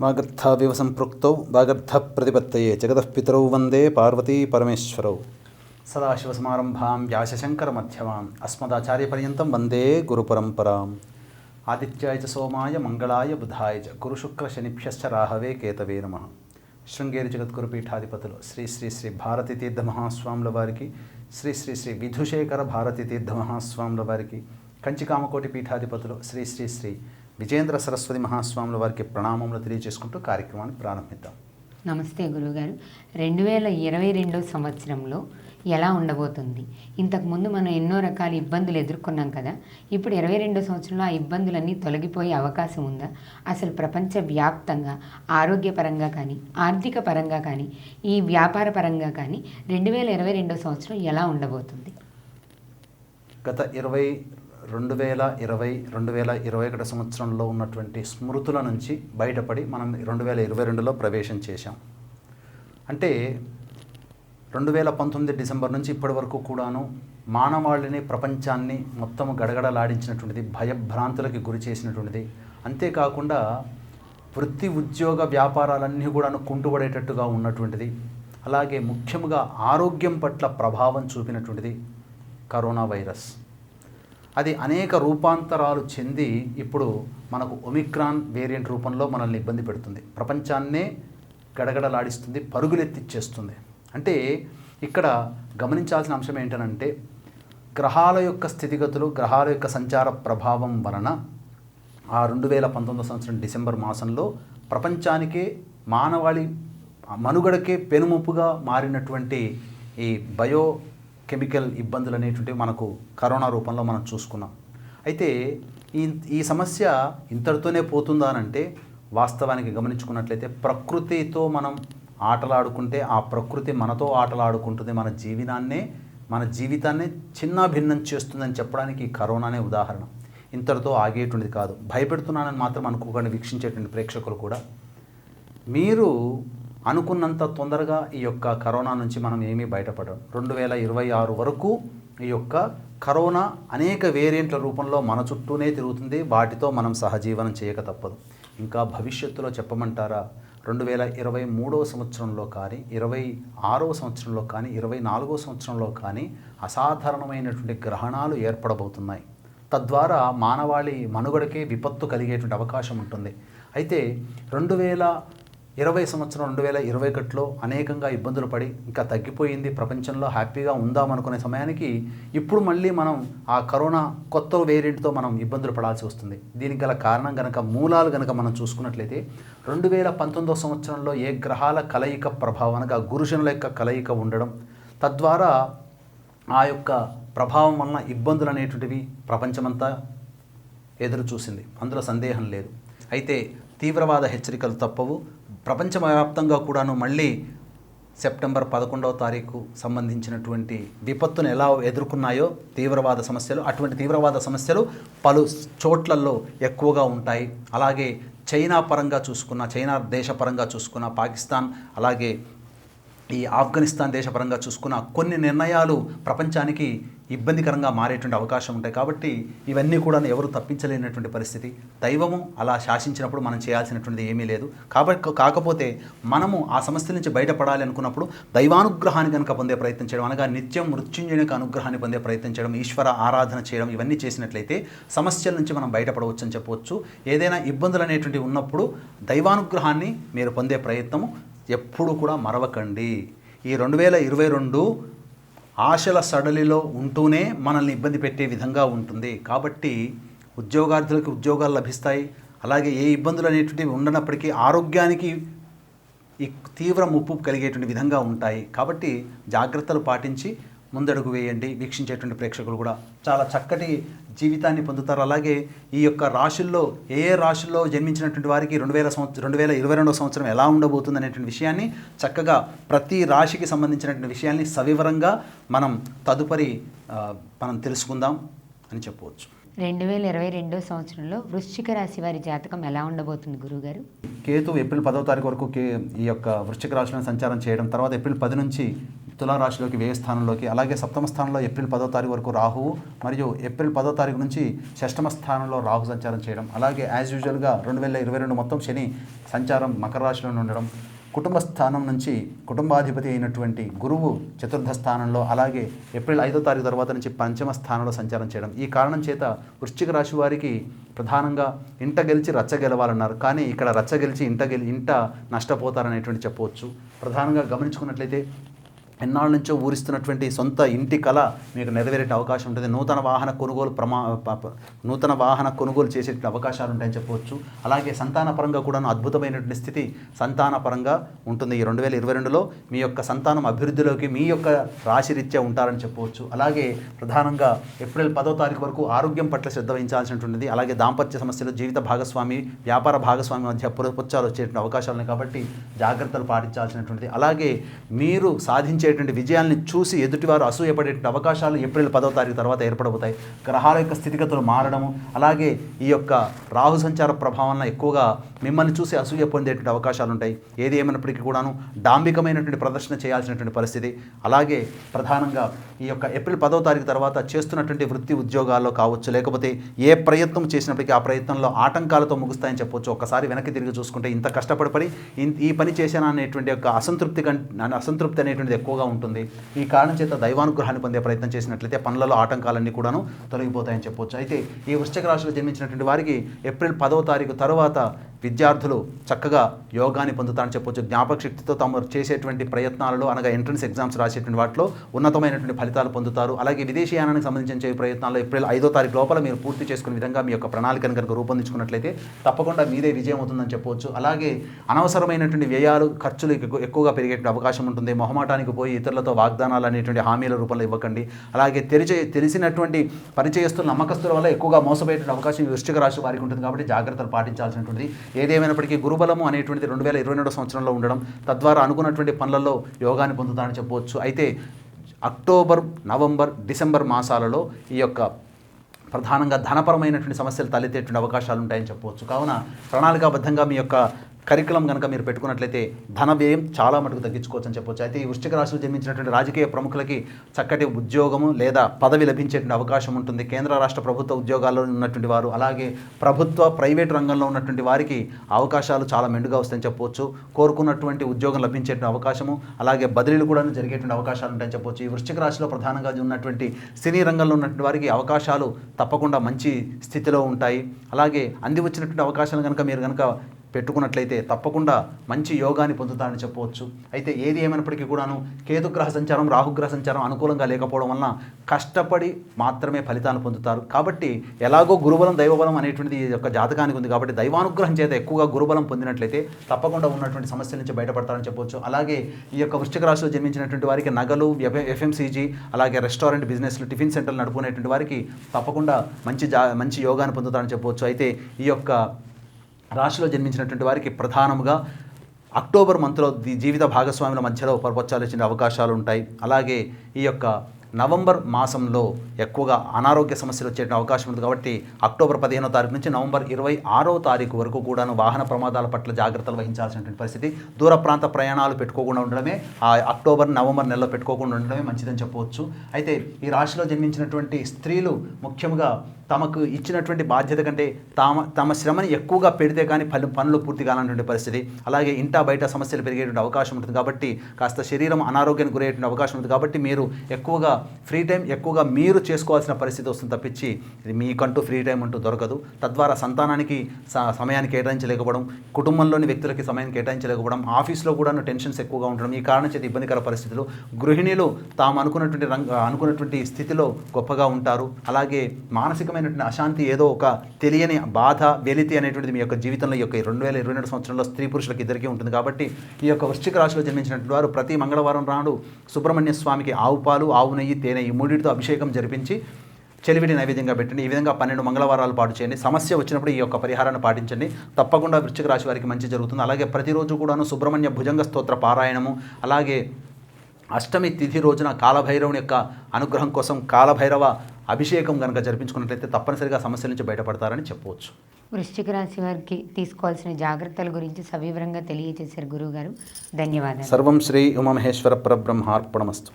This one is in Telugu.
వాగర్థావివ సంపృక్తౌ వాగర్థ ప్రతిపత్తయే జగతఃపితరౌ వందే పార్వతీ పరమేశ్వరౌ సదాశివసమారంభాం వ్యాసశంకరమధ్యమాం అస్మదాచార్యపర్యంతం వందే గురుపరంపరాం ఆదిత్యాయ చ సోమాయ మంగళాయ బుధాయ చ గురుశుక్రశనిభ్యశ్చ రాహవే కేతవే నమ శృంగేరి జగద్గురు పీఠాధిపతులు శ్రీ శ్రీ శ్రీ భారతీ తీర్థ మహాస్వాముల వారికి శ్రీ శ్రీ శ్రీ విధుశేఖర భారతీ తీర్థ మహాస్వాముల వారికి కంచికామకోటి పీఠాధిపతులు శ్రీ శ్రీ శ్రీ విజేంద్ర సరస్వతి మహాస్వాముల వారికి ప్రణామములు తెలియజేసుకుంటూ కార్యక్రమాన్ని ప్రారంభిద్దాం. నమస్తే గురుగారు రెండు వేల ఇరవై రెండో సంవత్సరంలో ఎలా ఉండబోతుంది? ఇంతకుముందు మనం ఎన్నో రకాల ఇబ్బందులు ఎదుర్కొన్నాం కదా. ఇప్పుడు ఇరవై రెండో సంవత్సరంలో ఆ ఇబ్బందులన్నీ తొలగిపోయే అవకాశం ఉందా? అసలు ప్రపంచ వ్యాప్తంగా ఆరోగ్యపరంగా కానీ ఆర్థిక పరంగా కానీ ఈ వ్యాపార పరంగా కానీ రెండు వేల ఇరవై రెండో సంవత్సరం ఎలా ఉండబోతుంది? గత ఇరవై రెండు వేల ఇరవై రెండు వేల ఇరవై ఒకటి సంవత్సరంలో ఉన్నటువంటి స్మృతుల నుంచి బయటపడి మనం రెండు వేల ఇరవై రెండులో ప్రవేశం చేశాం. అంటే రెండు వేల పంతొమ్మిది డిసెంబర్ నుంచి ఇప్పటి వరకు కూడాను మానవాళిని ప్రపంచాన్ని మొత్తం గడగడలాడించినటువంటిది భయభ్రాంతులకి గురి చేసినటువంటిది. అంతేకాకుండా వృత్తి ఉద్యోగ వ్యాపారాలన్నీ కూడాను కుంటుపడేటట్టుగా ఉన్నటువంటిది. అలాగే ముఖ్యంగా ఆరోగ్యం పట్ల ప్రభావం చూపినటువంటిది కరోనా వైరస్. అది అనేక రూపాంతరాలు చెంది ఇప్పుడు మనకు ఒమిక్రాన్ వేరియంట్ రూపంలో మనల్ని ఇబ్బంది పెడుతుంది. ప్రపంచాన్నే గడగడలాడిస్తుంది పరుగులెత్తిచ్చేస్తుంది. అంటే ఇక్కడ గమనించాల్సిన అంశం ఏంటనంటే గ్రహాల యొక్క స్థితిగతులు గ్రహాల యొక్క సంచార ప్రభావం వలన ఆ రెండు వేల పంతొమ్మిది సంవత్సరం డిసెంబర్ మాసంలో ప్రపంచానికే మానవాళి మనుగడకే పెనుముప్పుగా మారినటువంటి ఈ బయో కెమికల్ ఇబ్బందులు అనేటువంటివి మనకు కరోనా రూపంలో మనం చూసుకున్నాం. అయితే ఈ ఈ సమస్య ఇంతటితోనే పోతుందా అంటే వాస్తవానికి గమనించుకున్నట్లయితే ప్రకృతితో మనం ఆటలాడుకుంటే ఆ ప్రకృతి మనతో ఆటలాడుకుంటుంది మన జీవనాన్నే మన జీవితాన్ని చిన్న భిన్నం చేస్తుందని చెప్పడానికి ఈ కరోనానే ఉదాహరణ. ఇంతటితో ఆగేటువంటిది కాదు. భయపెడుతున్నానని మాత్రం అనుకోకండి వీక్షించేటువంటి ప్రేక్షకులు కూడా. మీరు అనుకున్నంత తొందరగా ఈ యొక్క కరోనా నుంచి మనం ఏమీ బయటపడం రెండు వేల ఇరవై ఆరు వరకు ఈ యొక్క కరోనా అనేక వేరియంట్ల రూపంలో మన చుట్టూనే తిరుగుతుంది. వాటితో మనం సహజీవనం చేయక తప్పదు. ఇంకా భవిష్యత్తులో చెప్పమంటారా? రెండు వేల ఇరవై మూడవ సంవత్సరంలో కానీ ఇరవై ఆరవ సంవత్సరంలో కానీ ఇరవై నాలుగవ సంవత్సరంలో కానీ అసాధారణమైనటువంటి గ్రహణాలు ఏర్పడబోతున్నాయి. తద్వారా మానవాళి మనుగడకే విపత్తు కలిగేటువంటి అవకాశం ఉంటుంది. అయితే రెండు వేల ఇరవై సంవత్సరం రెండు వేల ఇరవై ఒకటిలో అనేకంగా ఇబ్బందులు పడి ఇంకా తగ్గిపోయింది. ప్రపంచంలో హ్యాపీగా ఉందామనుకునే సమయానికి ఇప్పుడు మళ్ళీ మనం ఆ కరోనా కొత్త వేరియంట్తో మనం ఇబ్బందులు పడాల్సి వస్తుంది. దీనికి గల కారణం కనుక మూలాలు కనుక మనం చూసుకున్నట్లయితే రెండు వేల పంతొమ్మిదో సంవత్సరంలో ఏ గ్రహాల కలయిక ప్రభావం అనగా గురుజనుల యొక్క కలయిక ఉండడం తద్వారా ఆ యొక్క ప్రభావం వలన ఇబ్బందులు అనేటువంటివి ప్రపంచమంతా ఎదురు చూసింది అందులో సందేహం లేదు. అయితే తీవ్రవాద హెచ్చరికలు తప్పవు. ప్రపంచవ్యాప్తంగా కూడాను మళ్ళీ సెప్టెంబర్ పదకొండవ తారీఖు సంబంధించినటువంటి విపత్తును ఎలా ఎదుర్కొన్నాయో తీవ్రవాద సమస్యలు అటువంటి తీవ్రవాద సమస్యలు పలు చోట్లలో ఎక్కువగా ఉంటాయి. అలాగే చైనా పరంగా చూసుకున్న చైనా దేశపరంగా చూసుకున్న పాకిస్తాన్ అలాగే ఈ ఆఫ్ఘనిస్తాన్ దేశపరంగా చూసుకున్న కొన్ని నిర్ణయాలు ప్రపంచానికి ఇబ్బందికరంగా మారేటువంటి అవకాశం ఉంటాయి కాబట్టి ఇవన్నీ కూడా ఎవరు తప్పించలేనటువంటి పరిస్థితి. దైవము అలా శాసించినప్పుడు మనం చేయాల్సినటువంటిది ఏమీ లేదు. కాబట్టి కాకపోతే మనము ఆ సమస్య నుంచి బయటపడాలి అనుకున్నప్పుడు దైవానుగ్రహాన్ని కనుక పొందే ప్రయత్నం చేయడం అనగా నిత్యం మృత్యుంజయుని అనుగ్రహాన్ని పొందే ప్రయత్నం చేయడం ఈశ్వర ఆరాధన చేయడం ఇవన్నీ చేసినట్లయితే సమస్యల నుంచి మనం బయటపడవచ్చు అని చెప్పవచ్చు. ఏదైనా ఇబ్బందులు అనేటువంటివి ఉన్నప్పుడు దైవానుగ్రహాన్ని మీరు పొందే ప్రయత్నము ఎప్పుడు కూడా మరవకండి. ఈ రెండు వేల ఇరవై రెండు ఆశల సడలిలో ఉంటూనే మనల్ని ఇబ్బంది పెట్టే విధంగా ఉంటుంది. కాబట్టి ఉద్యోగార్థులకు ఉద్యోగాలు లభిస్తాయి. అలాగే ఏ ఇబ్బందులు అనేటువంటివి ఉండనప్పటికీ ఆరోగ్యానికి ఈ తీవ్ర ముప్పు కలిగేటువంటి విధంగా ఉంటాయి. కాబట్టి జాగ్రత్తలు పాటించి ముందడుగు వేయండి. వీక్షించేటువంటి ప్రేక్షకులు కూడా చాలా చక్కటి జీవితాన్ని పొందుతారు. అలాగే ఈ యొక్క రాశుల్లో ఏ ఏ రాశుల్లో జన్మించినటువంటి వారికి రెండు వేల సంవత్సరం రెండు వేల ఇరవై రెండవ సంవత్సరం ఎలా ఉండబోతుంది అనేటువంటి విషయాన్ని చక్కగా ప్రతి రాశికి సంబంధించినటువంటి విషయాన్ని సవివరంగా మనం తదుపరి మనం తెలుసుకుందాం అని చెప్పవచ్చు. రెండు వేల ఇరవై రెండో సంవత్సరంలో వృశ్చిక రాశి వారి జాతకం ఎలా ఉండబోతుంది గురుగారు? కేతు ఏప్రిల్ పదవ తారీఖు వరకు కే ఈ యొక్క వృశ్చిక రాశిలో సంచారం చేయడం తర్వాత ఏప్రిల్ పది నుంచి తులారాశిలోకి వ్యయ స్థానంలోకి అలాగే సప్తమ స్థానంలో ఏప్రిల్ పదో తారీఖు వరకు రాహువు మరియు ఏప్రిల్ పదో తారీఖు నుంచి షష్టమ స్థానంలో రాహు సంచారం చేయడం. అలాగే యాజ్ యూజువల్గా రెండు వేల ఇరవై రెండు మొత్తం శని సంచారం మకర రాశిలో ఉండడం. కుటుంబ స్థానం నుంచి కుటుంబాధిపతి అయినటువంటి గురువు చతుర్థ స్థానంలో అలాగే ఏప్రిల్ ఐదో తారీఖు తర్వాత నుంచి పంచమ స్థానంలో సంచారం చేయడం. ఈ కారణం చేత వృశ్చిక రాశి వారికి ప్రధానంగా ఇంట గెలిచి రచ్చ గెలవాలన్నారు. కానీ ఇక్కడ రచ్చ గెలిచి ఇంట గెలి ఇంట నష్టపోతారనేటువంటి చెప్పవచ్చు. ప్రధానంగా గమనించుకున్నట్లయితే ఎన్నాళ్ళ నుంచో ఊరిస్తున్నటువంటి సొంత ఇంటి కళ మీకు నెరవేరే అవకాశం ఉంటుంది. నూతన వాహన కొనుగోలు ప్రమా నూతన వాహన కొనుగోలు చేసే అవకాశాలు ఉంటాయని చెప్పవచ్చు. అలాగే సంతాన పరంగా కూడా అద్భుతమైనటువంటి స్థితి సంతాన పరంగా ఉంటుంది. ఈ రెండు వేల ఇరవై రెండులో మీ యొక్క సంతానం అభివృద్ధిలోకి మీ యొక్క రాశిరీత్యా ఉంటారని చెప్పవచ్చు. అలాగే ప్రధానంగా ఏప్రిల్ పదో తారీఖు వరకు ఆరోగ్యం పట్ల శ్రద్ధ వహించాల్సినటువంటిది. అలాగే దాంపత్య సమస్యలు జీవిత భాగస్వామి వ్యాపార భాగస్వామి మధ్య పురపుచ్చాలు వచ్చేటువంటి అవకాశాలు కాబట్టి జాగ్రత్తలు పాటించాల్సినటువంటిది. అలాగే మీరు సాధించే సాధించేటువంటి విజయాల్ని చూసి ఎదుటివారు అసూయపడేటువంటి అవకాశాలు ఏప్రిల్ పదో తారీఖు తర్వాత ఏర్పడబోతాయి. గ్రహాల యొక్క స్థితిగతులు మారడము అలాగే ఈ యొక్క రాహు సంచార ప్రభావం ఎక్కువగా మిమ్మల్ని చూసి అసూయ పొందేటువంటి అవకాశాలు ఉంటాయి. ఏది ఏమైనప్పటికీ కూడాను డాంబికమైనటువంటి ప్రదర్శన చేయాల్సినటువంటి పరిస్థితి. అలాగే ప్రధానంగా ఈ యొక్క ఏప్రిల్ పదో తారీఖు తర్వాత చేస్తున్నటువంటి వృత్తి ఉద్యోగాల్లో కావచ్చు లేకపోతే ఏ ప్రయత్నం చేసినప్పటికీ ఆ ప్రయత్నంలో ఆటంకాలతో ముగుస్తాయని చెప్పొచ్చు. ఒకసారి వెనక్కి తిరిగి చూసుకుంటే ఇంత కష్టపడి పడి ఈ పని చేశానా అనేటువంటి యొక్క అసంతృప్తి కంటే అసంతృప్తి అనేటువంటిది ఎక్కువగా ఉంటుంది. ఈ కారణం చేత దైవానుగ్రహాన్ని పొందే ప్రయత్నం చేసినట్లయితే పనులలో ఆటంకాలన్నీ కూడాను తొలగిపోతాయని చెప్పొచ్చు. అయితే ఈ వృశ్చిక రాశిలో జన్మించినటువంటి వారికి ఏప్రిల్ పదవ తారీఖు తర్వాత విద్యార్థులు చక్కగా యోగాన్ని పొందుతారని చెప్పొచ్చు. జ్ఞాపక శక్తితో తాము చేసేటువంటి ప్రయత్నాలలో అనగా ఎంట్రన్స్ ఎగ్జామ్స్ రాసేటువంటి వాటిలో ఉన్నతమైనటువంటి ఫలితాలు పొందుతారు. అలాగే విదేశీయానానికి సంబంధించిన ప్రయత్నాల్లో ఏప్రిల్ ఐదో తారీఖు లోపల మీరు పూర్తి చేసుకునే విధంగా మీ యొక్క ప్రణాళికను కనుక రూపొందించుకున్నట్లయితే తప్పకుండా మీదే విజయం అవుతుందని చెప్పవచ్చు అలాగే అనవసరమైనటువంటి వ్యయాలు ఖర్చులు ఎక్కువగా పెరిగేటువంటి అవకాశం ఉంటుంది. మొహమాటానికి పోయి ఇతరులతో వాగ్దానాలు అనేటువంటి హామీల రూపంలో ఇవ్వకండి. అలాగే తెరిచే తెలిసినటువంటి పరిచయస్తులు నమ్మకస్తుల వల్ల ఎక్కువగా మోసపోయేటువంటి అవకాశం వృష్టిక రాశి వారికి ఉంటుంది కాబట్టి జాగ్రత్తలు పాటించాల్సినటువంటిది. ఏదేమైనప్పటికీ గురుబలము అనేటువంటిది రెండు వేల ఇరవై రెండో సంవత్సరంలో ఉండడం తద్వారా అనుకున్నటువంటి పనులలో యోగాన్ని పొందుతానని చెప్పవచ్చు. అయితే అక్టోబర్ నవంబర్ డిసెంబర్ మాసాలలో ఈ యొక్క ప్రధానంగా ధనపరమైనటువంటి సమస్యలు తలెత్తేటువంటి అవకాశాలు ఉంటాయని చెప్పవచ్చు. కావున ప్రణాళికాబద్ధంగా మీ యొక్క కరికులం కనుక మీరు పెట్టుకున్నట్లయితే ధన వ్యయం చాలా మటుకు తగ్గించుకోవచ్చు అని చెప్పొచ్చు. అయితే ఈ వృష్టిక రాశిలో జన్మించినటువంటి రాజకీయ ప్రముఖులకి చక్కటి ఉద్యోగము లేదా పదవి లభించేటువంటి అవకాశం ఉంటుంది. కేంద్ర రాష్ట్ర ప్రభుత్వ ఉద్యోగాల్లో ఉన్నటువంటి వారు అలాగే ప్రభుత్వ ప్రైవేట్ రంగంలో ఉన్నటువంటి వారికి అవకాశాలు చాలా మెండుగా వస్తాయని చెప్పవచ్చు కోరుకున్నటువంటి ఉద్యోగం లభించేటువంటి అవకాశము అలాగే బదిలీలు కూడా జరిగేటువంటి అవకాశాలు ఉంటాయని చెప్పవచ్చు ఈ వృష్టిక రాశిలో ప్రధానంగా ఉన్నటువంటి సినీ రంగంలో ఉన్నటువంటి వారికి అవకాశాలు తప్పకుండా మంచి స్థితిలో ఉంటాయి. అలాగే అంది వచ్చినటువంటి అవకాశాలు కనుక మీరు కనుక పెట్టుకున్నట్లయితే తప్పకుండా మంచి యోగాన్ని పొందుతారని చెప్పవచ్చు. అయితే ఏది ఏమైనప్పటికీ కూడాను కేతుగ్రహ సంచారం రాహుగ్రహ సంచారం అనుకూలంగా లేకపోవడం వలన కష్టపడి మాత్రమే ఫలితాలు పొందుతారు. కాబట్టి ఎలాగో గురుబలం దైవబలం అనేటువంటిది ఈ యొక్క జాతకానికి ఉంది కాబట్టి దైవానుగ్రహం చేత ఎక్కువగా గురుబలం పొందినట్లయితే తప్పకుండా ఉన్నటువంటి సమస్యల నుంచి బయటపడతారని చెప్పవచ్చు. అలాగే ఈ యొక్క వృష్టిక రాశిలో జన్మించినటువంటి వారికి నగలు ఎఫ్ఎంసీజీ అలాగే రెస్టారెంట్ బిజినెస్లు టిఫిన్ సెంటర్లు నడుపుకునేటువంటి వారికి తప్పకుండా మంచి జా మంచి యోగాన్ని పొందుతారని చెప్పవచ్చు. అయితే ఈ యొక్క రాశిలో జన్మించినటువంటి వారికి ప్రధానముగా అక్టోబర్ మంత్లో జీవిత భాగస్వాముల మధ్యలో పరపచ్చాలు ఇచ్చిన అవకాశాలు ఉంటాయి. అలాగే ఈ యొక్క నవంబర్ మాసంలో ఎక్కువగా అనారోగ్య సమస్యలు వచ్చే అవకాశం ఉంది కాబట్టి అక్టోబర్ పదిహేనో తారీఖు నుంచి నవంబర్ ఇరవై ఆరో తారీఖు వరకు కూడాను వాహన ప్రమాదాల పట్ల జాగ్రత్తలు వహించాల్సినటువంటి పరిస్థితి. దూర ప్రాంత ప్రయాణాలు పెట్టుకోకుండా ఉండడమే ఆ అక్టోబర్ నవంబర్ నెలలో పెట్టుకోకుండా ఉండడమే మంచిదని చెప్పవచ్చు. అయితే ఈ రాశిలో జన్మించినటువంటి స్త్రీలు ముఖ్యంగా తమకు ఇచ్చినటువంటి బాధ్యత కంటే తామ తమ శ్రమని ఎక్కువగా పెడితే కానీ పలు పనులు పూర్తి కానటువంటి పరిస్థితి. అలాగే ఇంటా బయట సమస్యలు పెరిగేటువంటి అవకాశం ఉంటుంది కాబట్టి కాస్త శరీరం అనారోగ్యానికి గురయ్యేటువంటి అవకాశం ఉంది కాబట్టి మీరు ఎక్కువగా ఫ్రీ టైం ఎక్కువగా మీరు చేసుకోవాల్సిన పరిస్థితి వస్తుంది తప్పించి ఇది మీకంటూ ఫ్రీ టైం అంటూ దొరకదు. తద్వారా సంతానానికి స- సమయాన్ని కేటాయించలేకపోవడం కుటుంబంలోని వ్యక్తులకి సమయాన్ని కేటాయించలేకపోవడం ఆఫీస్లో కూడా టెన్షన్స్ ఎక్కువగా ఉండడం ఈ కారణం చేత ఇబ్బందికర పరిస్థితులు. గృహిణులు తాము అనుకున్నటువంటి రంగ అనుకున్నటువంటి స్థితిలో గొప్పగా ఉంటారు. అలాగే మానసికమైన రకమైనటువంటి అశాంతి ఏదో ఒక తెలియని బాధ వెలితి అనేటువంటిది మీ యొక్క జీవితంలో ఈ యొక్క రెండు వేల ఇరవై రెండు సంవత్సరంలో స్త్రీ పురుషులకు ఇద్దరికీ ఉంటుంది కాబట్టి ఈ యొక్క వృశ్చిక రాశిలో జన్మించినటువంటి వారు ప్రతి మంగళవారం నాడు సుబ్రహ్మణ్య స్వామికి ఆవు పాలు ఆవు నెయ్యి తేనె ఈ మూడింటితో అభిషేకం జరిపించి చెలివిడి నైవేద్యంగా పెట్టండి. ఈ విధంగా పన్నెండు మంగళవారాలు పాటు చేయండి. సమస్య వచ్చినప్పుడు ఈ యొక్క పరిహారాన్ని పాటించండి. తప్పకుండా వృశ్చిక రాశి వారికి మంచి జరుగుతుంది. అలాగే ప్రతిరోజు కూడాను సుబ్రహ్మణ్య భుజంగ స్తోత్ర పారాయణము అలాగే అష్టమి తిథి రోజున కాలభైరవుని యొక్క అనుగ్రహం కోసం కాలభైరవ అభిషేకం కనుక జరిపించుకున్నట్లయితే తప్పనిసరిగా సమస్యల నుంచి బయటపడతారని చెప్పవచ్చు. వృశ్చిక రాశి వారికి తీసుకోవాల్సిన జాగ్రత్తల గురించి సవివరంగా తెలియజేశారు గురువుగారు. ధన్యవాదాలు. సర్వం శ్రీ ఉమామహేశ్వర పరబ్రహ్మార్పణమస్తు.